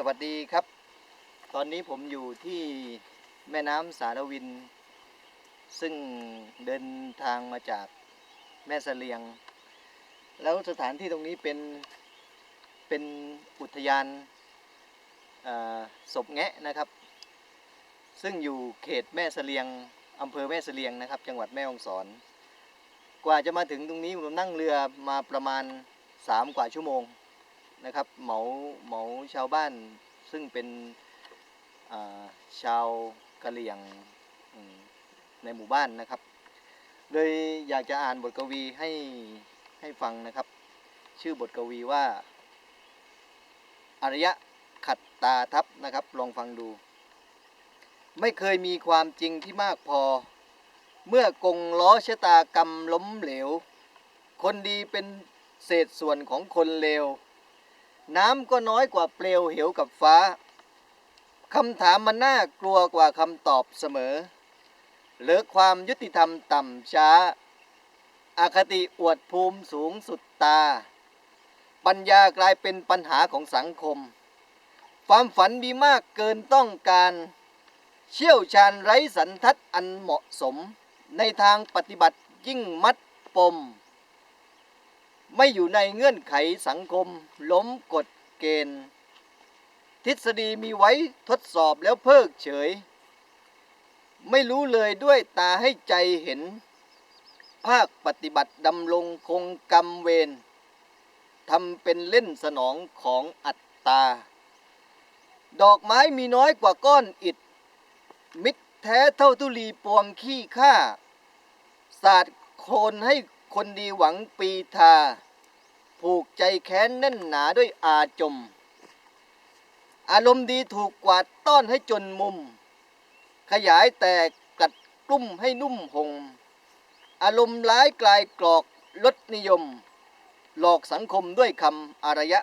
สวัสดีครับ ตอนนี้ผมอยู่ที่แม่น้ำสารวิน ซึ่งเดินทางมาจากแม่เสลียง แล้วสถานที่ตรงนี้เป็นเป็นอุทยานศพแงะนะครับ ซึ่งอยู่เขตแม่เสลียงอำเภอแม่เสลียงนะครับ จังหวัดแม่ฮ่องสอน กว่าจะมาถึงตรงนี้ผมนั่งเรือมาประมาณสามกว่าชั่วโมง นะครับเหมาเหมาชาวบ้านซึ่งเป็นาชาวกะเหรี่ยงในหมู่บ้านนะครับเลยอยากจะอ่านบทกวีให้ให้ฟังนะครับ ชื่อบทกวีว่าอารยะขัดตาทับนะครับ ลองฟังดู ไม่เคยมีความจริงที่มากพอ เมื่อกงล้อชะตากรรมล้มเหลว คนดีเป็นเศษส่วนของคนเลว น้ำก็น้อยกว่าเปลวเหวกับฟ้าคำถามมันน่ากลัวกว่าคำตอบเสมอ เหลือความยุติธรรมต่ำช้า อาคติอวดภูมิสูงสุดตา ปัญญากลายเป็นปัญหาของสังคม ความฝันมีมากเกินต้องการ เชี่ยวชาญไร้สันทัดอันเหมาะสม ในทางปฏิบัติยิ่งมัดปม ไม่อยู่ในเงื่อนไขสังคม ล้มกฎเกณฑ์ ทฤษฎีมีไว้ทดสอบแล้วเพิกเฉย ไม่รู้เลยด้วยตาให้ใจเห็น ภาคปฏิบัติดำรงคงกรรมเวรทำเป็นเล่นสนองของอัตตา ดอกไม้มีน้อยกว่าก้อนอิฐ มิตรแท้เท่าทุลีปวงขี้ข้าศาสตร์โคนให้ คนดีหวังปีทา ผูกใจแค้นแน่นหนาด้วยอาจม อารมณ์ดีถูกกวาดต้อนให้จนมุม ขยายแตกกัดกลุ่มให้นุ่มหง อารมณ์ร้ายกลายกรอกลดนิยม หลอกสังคมด้วยคำอารยะ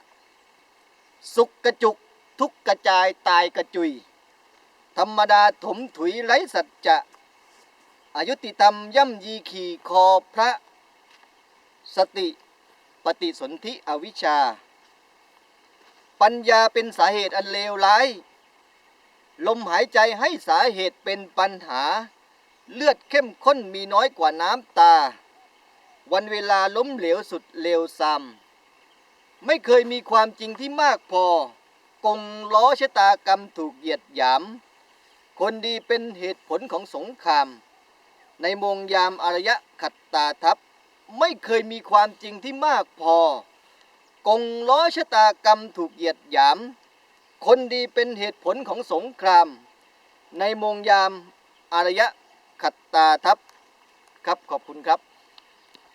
สุกกระจุกทุกกระจายตายกระจุย ธรรมดาถมถุยไร้สัจจะอายุติธรรมย่ำยีขี่คอพระ สติปฏิสนธิอวิชชา ปัญญาเป็นสาเหตุอันเลวร้าย ลมหายใจให้สาเหตุเป็นปัญหา เลือดเข้มข้นมีน้อยกว่าน้ำตา วันเวลาล้มเหลวสุดเลวซามไม่เคยมีความจริงที่มากพอ กงล้อชะตากรรมถูกเหยียดหยาม คนดีเป็นเหตุผลของสงคราม ในมงยามอารยะขัดตาทับ ไม่เคยมีความจริงที่มากพอ กงล้อชะตากรรมถูกเหยียดหยาม คนดีเป็นเหตุผลของสงคราม ในมงยามอารยะขัดตาทับครับขอบคุณครับ